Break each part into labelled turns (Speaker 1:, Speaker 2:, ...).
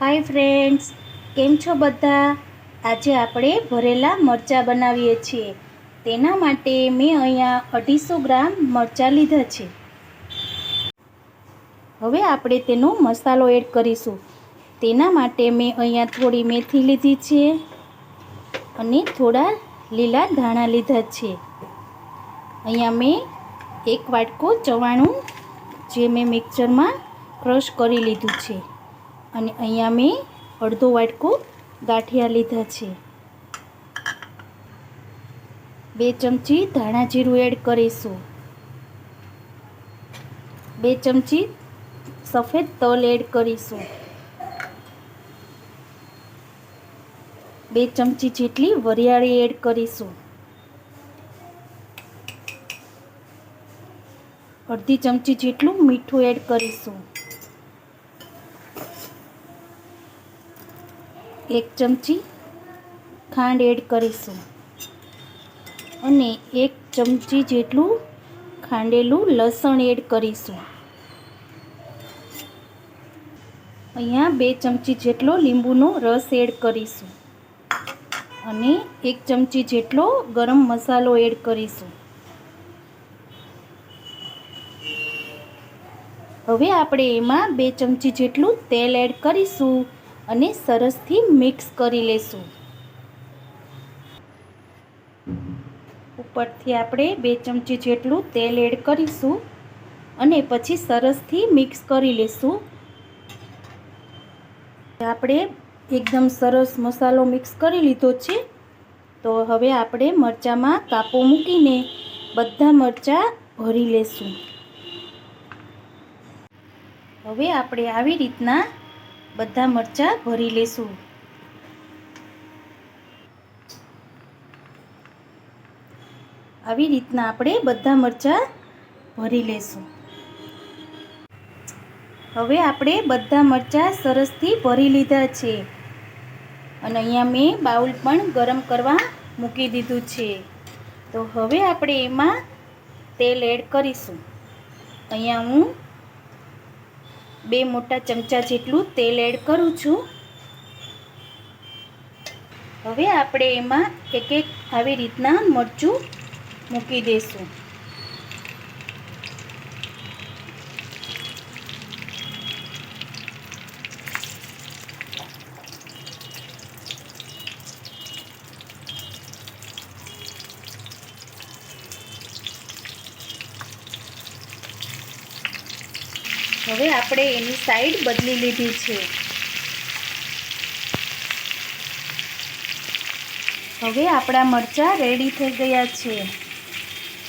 Speaker 1: Hi friends કેમ છો બધા? આજે આપણે ભરેલા મરચાં બનાવીએ છીએ. તેના માટે મેં અહીંયા અઢીસો ગ્રામ મરચાં લીધા છે. હવે આપણે તેનો મસાલો એડ કરીશું. તેના માટે મેં અહીંયા થોડી મેથી લીધી છે અને થોડા લીલા ધાણા લીધા છે. અહીંયા મેં એક વાટકો ચવાણું, જે મેં મિક્સરમાં ક્રશ કરી લીધું છે. અને અહીંયા મેં અડધો વાટકો ગાંઠિયા લીધા છે. બે ચમચી ધાણા જીરું એડ કરીશું. બે ચમચી સફેદ તલ એડ કરીશું. બે ચમચી જેટલી વરિયાળી એડ કરીશું. અડધી ચમચી જેટલું મીઠું એડ કરીશું. એક ચમચી ખાંડ એડ કરીશું. અને એક ચમચી જેટલું ખાંડેલું લસણ એડ કરીશું. અહીંયા બે ચમચી જેટલો લીંબુનો રસ એડ કરીશું. અને એક ચમચી જેટલો ગરમ મસાલો એડ કરીશું. હવે આપણે એમાં બે ચમચી જેટલું તેલ એડ કરીશું. અને સરસથી મિક્સ કરી લેશું. ઉપરથી આપણે બે ચમચી જેટલું તેલ એડ કરીશું અને પછી સરસથી મિક્સ કરી લેશું. આપણે એકદમ સરસ મસાલો મિક્સ કરી લીધો છે. તો હવે આપણે મરચાંમાં કાપો મૂકીને બધા મરચાં ભરી લેશું. હવે આપણે આવી રીતના બધા મરચાં ભરી લેશું. આવી રીતના આપણે બધા મરચાં ભરી લેશું. હવે આપણે બધા મરચાં સરસથી ભરી લીધા છે. અને અહીંયા મેં બાઉલ પણ ગરમ કરવા મૂકી દીધું છે. તો હવે આપણે એમાં તેલ એડ કરીશું. અહીંયા હું બે મોટા ચમચા જેટલું તેલ એડ કરું છું. હવે આપણે એમાં એક એક આવી રીતના મરચું મૂકી દઈશું હવે આપણે એની સાઈડ બદલી લીધી છે. હવે આપણા મરચાં રેડી થઈ ગયા છે.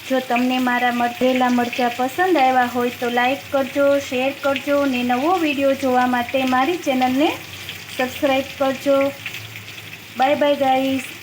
Speaker 1: જો તમને મારા મરઘેલા મરચાં પસંદ આવ્યા હોય તો લાઈક કરજો શેર કરજો ને નવો વીડિયો જોવા માટે મારી ચેનલને સબસ્ક્રાઈબ કરજો. Bye bye guys